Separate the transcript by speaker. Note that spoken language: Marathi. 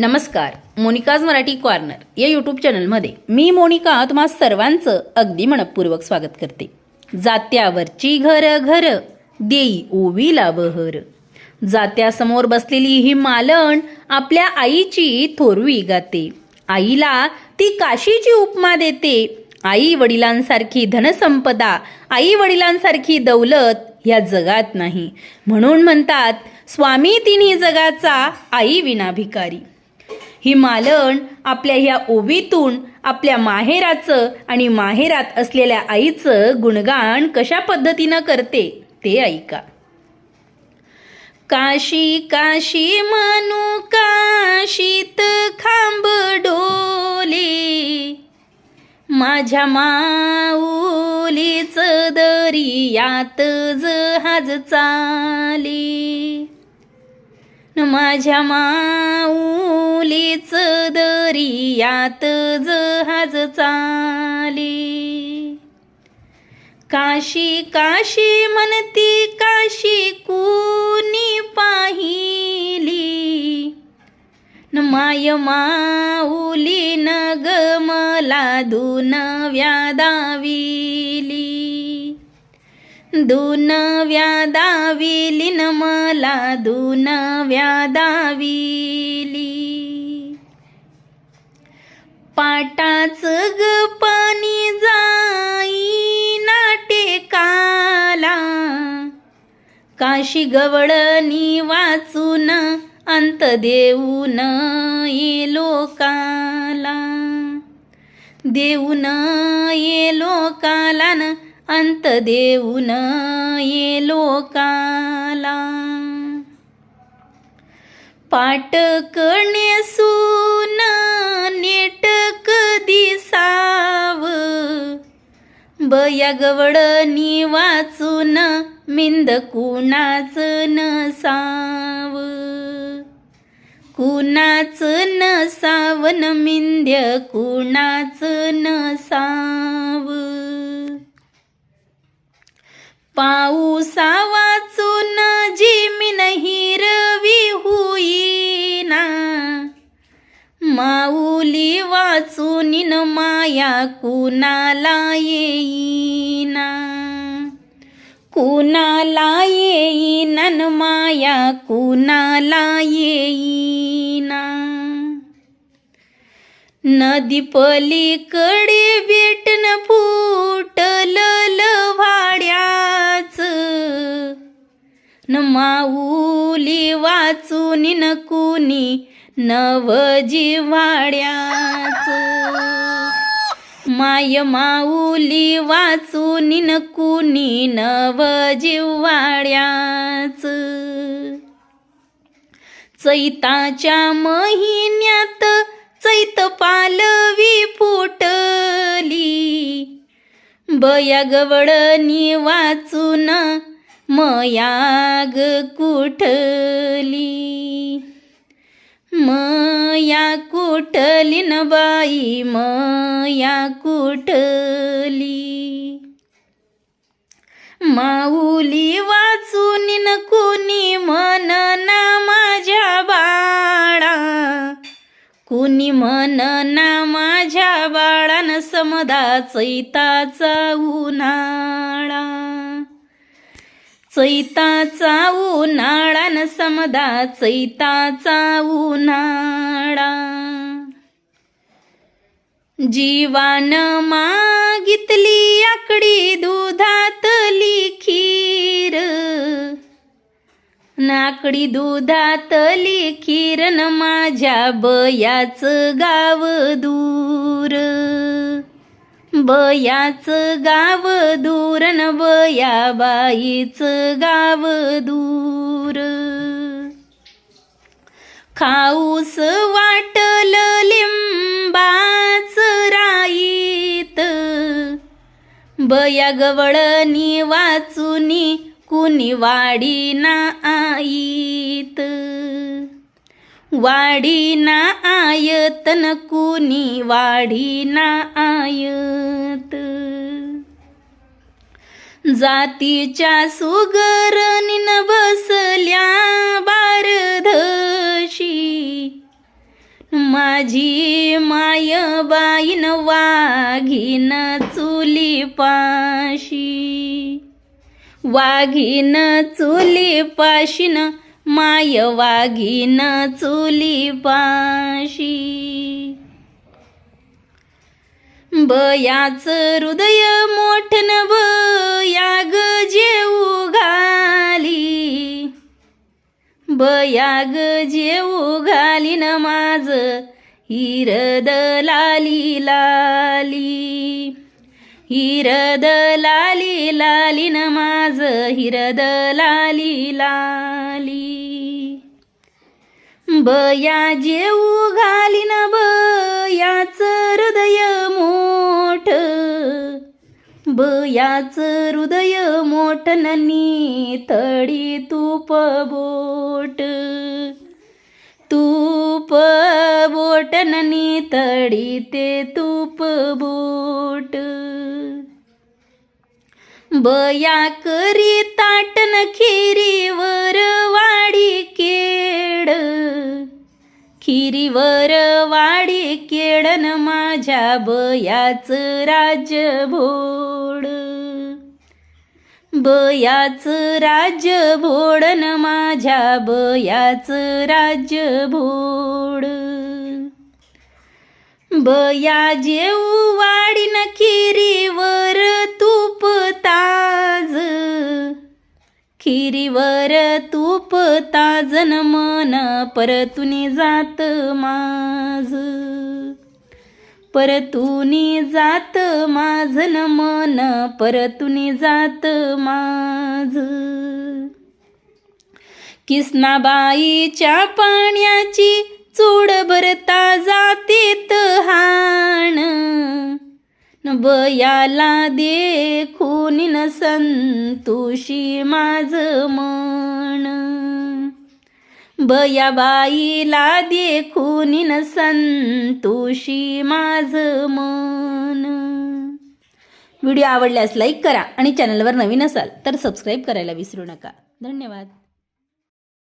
Speaker 1: नमस्कार मोनिकाज मराठी कॉर्नर या यूट्यूब चॅनलमध्ये मी मोनिका तुम्हा सर्वांचं अगदी मनपूर्वक स्वागत करते. जात्यावरची घर घर देई ओवी लाभहर जात्यासमोर बसलेली ही मालण आपल्या आईची थोरवी गाते. आईला ती काशीची उपमा देते. आई वडिलांसारखी धनसंपदा आई वडिलांसारखी दौलत ह्या जगात नाही. म्हणून म्हणतात स्वामी तिन्ही जगाचा आई विना भिकारी ही मालण आपल्या ह्या ओवीतून आपल्या माहेराचं आणि माहेरात असलेल्या आईचं गुणगान कशा पद्धतीनं करते ते ऐका. काशी काशी म्हणू काशीत खांब डोले माझ्या माऊलीच दरियात जहाज चाले. माझ्या माऊलीच दरियात जहाज चाली. काशी काशी म्हणती काशी कुणी पाहिली? न माय माऊली न गमला धुन व्यादाविली धुन व्यादाविली न मला धुन व्यादाविली पाटाच ग पाणी जाई नाटे काला काशी गवळणी वाचून अंत देऊन ये लोकाला देऊन ये लोकाला न अंत देऊन ये लोकाला. पाटकणे सून नेटक दिसाव बया गवळणी वाचून मिंद कुणाच नसाव कुणाच नसावन मिंद्य कुणाच नसाव पाऊसा वाचून जिमीन हिरवी होईना माऊली वाचून न माया कुणाला येईना. कुणाला येईना माया कुणाला येईना. नदी पलीकडे भेटन फुटल भाड्याच न माऊली वाचून न कुणी नव जिव्हाड्याच. माय माऊली वाचून न कुणी नव जिव्हाड्याच. चैताच्या महिन्यात चैत पालवी फुटली. बया गवळणी वाचून मयाग कुठली? मया कुठली न बाई? मया कुठली? माऊली वाचून न कुणी म्हण ना माझ्या बाळा? कुणी म्हण ना माझ्या बाळान समदा चैताचा उन्हाळा? चैताचा उन्हाळा न समदा चैताचा उन्हाळा. जीवान मागितली आकडी दुधातली खीर. नाकडी दुधातली खीर न माझ्या बयाच गाव दूर. बयाच गाव दूर न बया बाईच गाव दूर. खाऊस वाटल लिंबाच राईत. बया गवळणी वाचुनी कुणी वाडी ना आईत. वाढीना आयतन कुणी वाढीना आयत? जातीच्या सुगरणीन बसल्या बारधशी. माझी माय बाईन वाघीन चुली पाशी वाघीन चुली पाशीन माय वाघीन चुली पाशी. बयाच हृदय मोठन बयाग जेऊ घाली. बयाग जेऊ घालीन माझ हिरद लाली लाली. हिरद लाली लालीन माझ हिरद लाली लाली. बया जेऊ घालीन बयाच हृदय मोठ. बयाच हृदय मोठननी तडी तूप बोट. तूप बोटननी तडी ते तूप बोट. बया करी ताटन खिरीवर वाडी केड. खिरीवर वाडी केडन माझ्या बयाच राज्य भोड बयाच राज्य भोडन माझ्या बयाच राज्य भोड बया जेऊ वाडीन खिरी खिरीवर तूप ताजन मन परतुनी जात माझ परतुनी जात माझन मन परतुनी जात माझ किसनाबाईच्या पाण्याची चूड भरत बयाला देखून न संतोषी माझ मन. बयाबाईला देखून न संतोषी माझ मन. व्हिडिओ आवडल्यास लाईक करा आणि चॅनलवर नवीन असाल तर सबस्क्राईब करायला विसरू नका. धन्यवाद.